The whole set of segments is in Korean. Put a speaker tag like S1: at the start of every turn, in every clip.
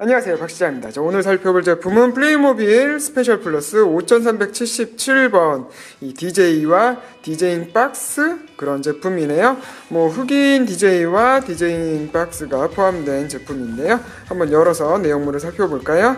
S1: 안녕하세요 박시장입니다. 자, 오늘 살펴볼 제품은 플레이모빌 스페셜 플러스 5377번 이 DJ와 디제잉 박스 그런 제품이네요. 뭐 흑인 DJ와 디제잉 박스가 포함된 제품인데요. 한번 열어서 내용물을 살펴볼까요?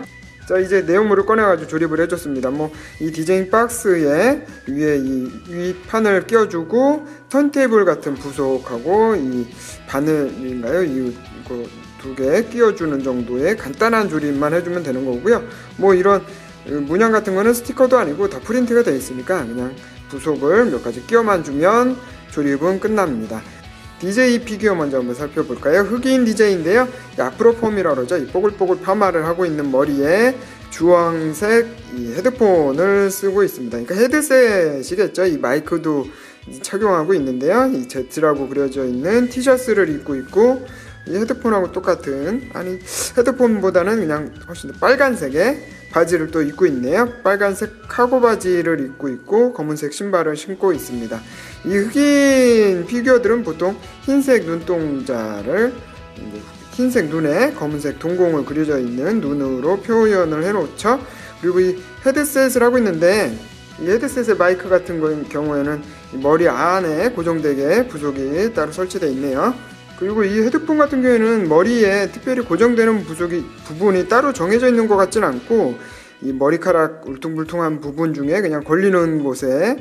S1: 자 이제 내용물을 꺼내가지고 조립을 해줬습니다. 뭐 이 디제잉 박스에 위에 이 위판을 끼워주고 턴테이블 같은 부속하고 이 바늘인가요? 이 이거 두 개 끼워주는 정도의 간단한 조립만 해주면 되는 거고요. 뭐 이런 문양 같은 거는 스티커도 아니고 다 프린트가 되어 있으니까 그냥 부속을 몇 가지 끼워만 주면 조립은 끝납니다. DJ 피규어 먼저 한번 살펴볼까요? 흑인 DJ인데요. 아프로폼이라고 그러죠. 이 뽀글뽀글 파마를 하고 있는 머리에 주황색 이 헤드폰을 쓰고 있습니다. 그러니까 헤드셋이겠죠. 이 마이크도 착용하고 있는데요. 이 Z라고 그려져 있는 티셔츠를 입고 있고 이 헤드폰하고 똑같은 아니 헤드폰보다는 그냥 훨씬 더 빨간색의 바지를 또 입고 있네요. 빨간색 카고 바지를 입고 있고 검은색 신발을 신고 있습니다. 이 흑인 피규어들은 보통 흰색 눈동자를 흰색 눈에 검은색 동공을 그려져 있는 눈으로 표현을 해놓죠. 그리고 이 헤드셋을 하고 있는데 이 헤드셋의 마이크 같은 거- 경우에는 이 머리 안에 고정되게 부속이 따로 설치되어 있네요. 그리고 이 헤드폰 같은 경우에는 머리에 특별히 고정되는 부속이 부분이 따로 정해져 있는 것 같진 않고 이 머리카락 울퉁불퉁한 부분 중에 그냥 걸리는 곳에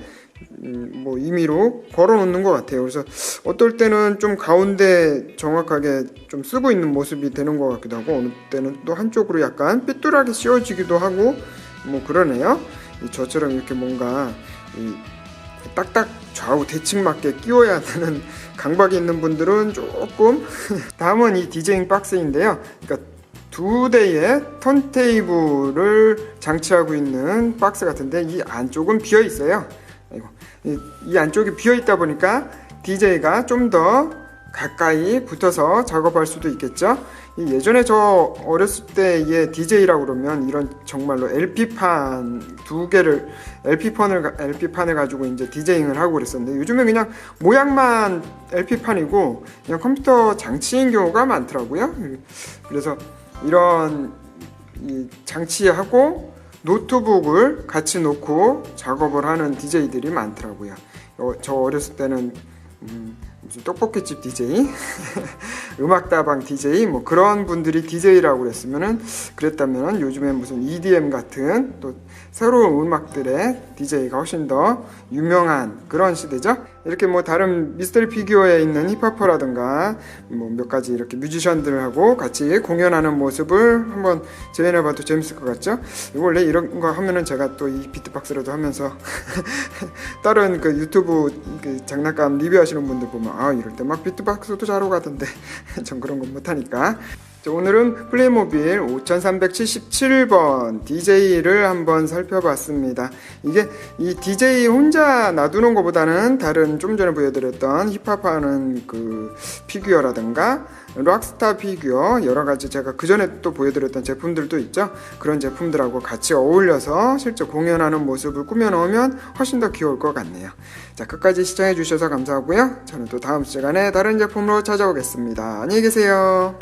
S1: 음, 뭐 임의로 걸어 놓는 것 같아요. 그래서 어떨 때는 좀 가운데 정확하게 좀 쓰고 있는 모습이 되는 것 같기도 하고 어느 때는 또 한쪽으로 약간 삐뚤하게 씌워지기도 하고 뭐 그러네요. 이 저처럼 이렇게 뭔가 이 딱딱 좌우 대칭 맞게 끼워야 되는 강박이 있는 분들은 조금 다음은 이 디제잉 박스인데요. 그러니까 두 대의 턴테이블을 장치하고 있는 박스 같은데 이 안쪽은 비어 있어요. 이 안쪽이 비어 있다 보니까 DJ가 좀 더 가까이 붙어서 작업할 수도 있겠죠. 이 예전에 저 어렸을 때의 DJ라고 그러면 이런 정말로 LP판 두 개를 LP판을 LP판을 가지고 이제 디제잉을 하고 그랬었는데 요즘에 그냥 모양만 LP판이고 그냥 컴퓨터 장치인 경우가 많더라고요. 그래서 이런 이 장치하고 노트북을 같이 놓고 작업을 하는 DJ들이 많더라고요. 어, 저 어렸을 때는 음, 무슨 떡볶이집 DJ, 음악다방 DJ 뭐 그런 분들이 DJ라고 그랬으면은 그랬다면 요즘엔 무슨 EDM 같은 또 새로운 음악들의 DJ가 훨씬 더 유명한 그런 시대죠. 이렇게 뭐 다른 미스터리 피규어에 있는 힙합퍼라든가 뭐 몇 가지 이렇게 뮤지션들하고 같이 공연하는 모습을 한번 재현해 봐도 재밌을 것 같죠? 원래 이런 거 하면은 제가 또 이 비트박스라도 하면서 다른 그 유튜브 그 장난감 리뷰하시는 분들 보면 아 이럴 때 막 비트박스도 잘하고 가던데. 전 그런 건 못하니까. 자, 오늘은 플레이모빌 5377번 DJ를 한번 살펴봤습니다. 이게 이 DJ 혼자 놔두는 것보다는 다른 좀 전에 보여드렸던 힙합하는 그 피규어라든가 락스타 피규어 여러 가지 제가 그 전에 또 보여드렸던 제품들도 있죠. 그런 제품들하고 같이 어울려서 실제 공연하는 모습을 꾸며놓으면 훨씬 더 귀여울 것 같네요. 자, 끝까지 시청해주셔서 감사하고요. 저는 또 다음 시간에 다른 제품으로 찾아오겠습니다. 안녕히 계세요.